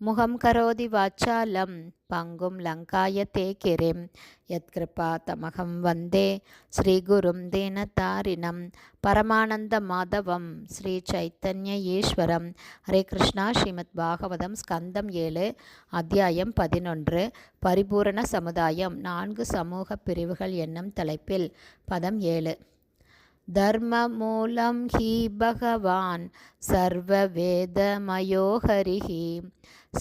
முகம் கரோதி வாச்சாலம் பங்கும் லங்காய தே கிரிம் யத்கிருபா தமகம் வந்தே ஸ்ரீகுரும் தீனதாரிணம் பரமானந்த மாதவம் ஸ்ரீ சைத்தன்ய ஈஸ்வரம் ஹரே கிருஷ்ணா ஸ்ரீமத் பாகவதம் ஸ்கந்தம் ஏழு அத்தியாயம் பதினொன்று பரிபூரண சமுதாயம் நான்கு சமூக பிரிவுகள் என்னும் தலைப்பில் பதம் ஏழு धर्ममूलं हि भगवान् सर्ववेदमयो हरिः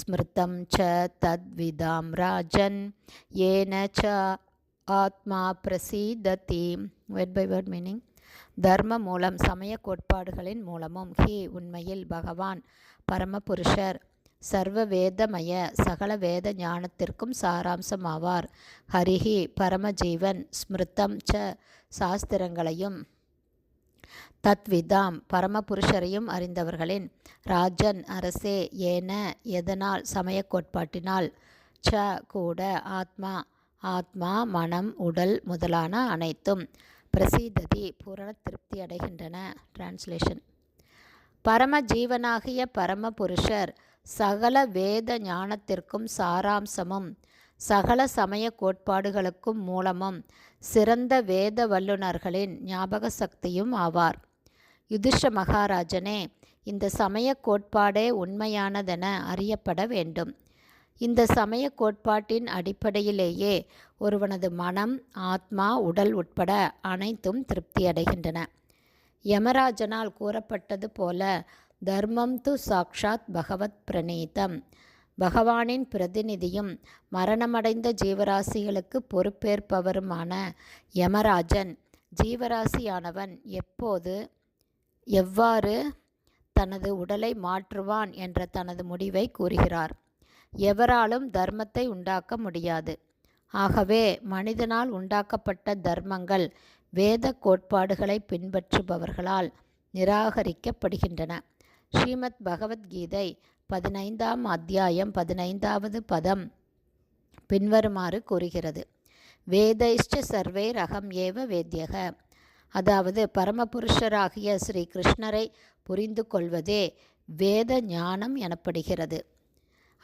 ஸ்மிருதம் ச தத்விதாம் ராஜன் ஏன ச ஆத்மா பிரசீததி வேர்ட் பை வேர்ட் மீனிங் தர்ம மூலம் சமய கோட்பாடுகளின் மூலமும். ஹி உண்மையில் பகவான் பரமபுருஷர் சர்வ வேதமய சகல வேத ஞானத்திற்கும் சாராம்சமாவார். ஹரிஹி பரமஜீவன் ஸ்மிருத்தம் ச சாஸ்திரங்களையும் தத்விதாம் பரமபுருஷரையும் அறிந்தவர்களின். ராஜன் அரசே ஏன எதனால் சமய கோட்பாட்டினால்? ச கூட ஆத்மா ஆத்மா மனம் உடல் முதலான அனைத்தும் பிரசீததி பூரண திருப்தி அடைகின்றன. டிரான்ஸ்லேஷன் பரம ஜீவனாகிய பரமபுருஷர் சகல வேத ஞானத்திற்கும் சாராம்சமும் சகல சமய கோட்பாடுகளுக்கும் மூலமும் சிறந்த வேத வல்லுநர்களின் ஞாபக சக்தியும் ஆவார். யுதிஷ மகாராஜனே இந்த சமய கோட்பாடே உண்மையானதென அறியப்பட வேண்டும். இந்த சமய கோட்பாட்டின் அடிப்படையிலேயே ஒருவனது மனம் ஆத்மா உடல் உட்பட அனைத்தும் திருப்தியடைகின்றன யமராஜனால் கூறப்பட்டது போல தர்மம் து சாக்ஷாத் பகவத் பிரணீதம் பகவானின் பிரதிநிதியும் மரணமடைந்த ஜீவராசிகளுக்கு பொறுப்பேற்பவருமான யமராஜன். ஜீவராசியானவன் எப்போது எவ்வாறு தனது உடலை மாற்றுவான் என்ற தனது முடிவை கூறுகிறார். எவராலும் தர்மத்தை உண்டாக்க முடியாது. ஆகவே மனிதனால் உண்டாக்கப்பட்ட தர்மங்கள் வேத கோட்பாடுகளை பின்பற்றுபவர்களால் நிராகரிக்கப்படுகின்றன. ஸ்ரீமத் பகவத்கீதை பதினைந்தாம் அத்தியாயம் பதினைந்தாவது பதம் பின்வருமாறு கூறுகிறது. வேதைஷ்ட சர்வே ரகம் ஏவ வேத்தியக அதாவது பரமபுருஷராகிய ஸ்ரீ கிருஷ்ணரை புரிந்து கொள்வதே வேத ஞானம் எனப்படுகிறது.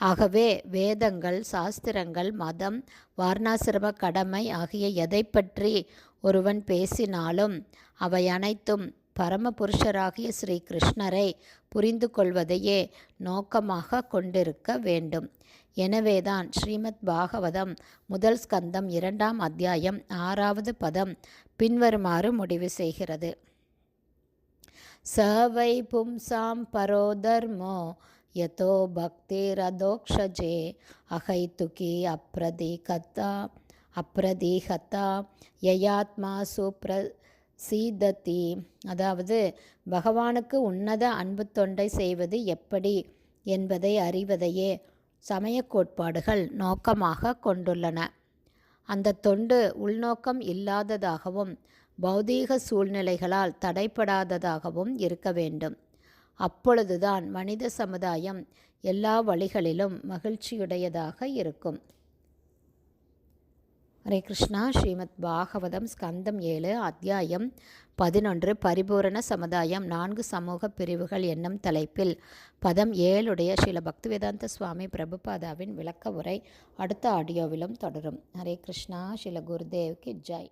ஆகவே வேதங்கள் சாஸ்திரங்கள் மதம் வார்ணாசிரம கடமை ஆகிய எதை பற்றி ஒருவன் பேசினாலும் அவை அனைத்தும் பரமபுருஷராகிய ஸ்ரீ கிருஷ்ணரை புரிந்து கொள்வதையே நோக்கமாக கொண்டிருக்க வேண்டும். எனவேதான் ஸ்ரீமத் பாகவதம் முதல் ஸ்கந்தம் இரண்டாம் அத்தியாயம் ஆறாவது பதம் பின்வருமாறு முடிவு செய்கிறது. சவை பும்சாம் பரோ தர்மோ யதோ பக்திரதோக்ஷஜே அகைத்துகி அப்ரதீகத்தா அப்ரதீகத்தா யயாத்மா சுப்ர சீதத்தி அதாவது பகவானுக்கு உன்னத அன்பு தொண்டை செய்வது எப்படி என்பதை அறிவதையே சமய கோட்பாடுகள் நோக்கமாக கொண்டுள்ளன. அந்த தொண்டு உள்நோக்கம் இல்லாததாகவும் பௌதீக சூழ்நிலைகளால் தடைப்படாததாகவும் இருக்க வேண்டும். அப்பொழுதுதான் மனித சமுதாயம் எல்லா வழிகளிலும் மகிழ்ச்சியுடையதாக இருக்கும். ஹரே கிருஷ்ணா. ஸ்ரீமத் பாகவதம் ஸ்கந்தம் ஏழு அத்தியாயம் பதினொன்று பரிபூரண சமுதாயம் நான்கு சமூக பிரிவுகள் என்னும் தலைப்பில் பதம் ஏழுடைய ஸ்ரீல பக்திவேதாந்த சுவாமி பிரபுபாதாவின் விளக்க உரை அடுத்த ஆடியோவிலும் தொடரும். ஹரே கிருஷ்ணா. ஸ்ரீல குருதேவ்க்கு ஜாய்.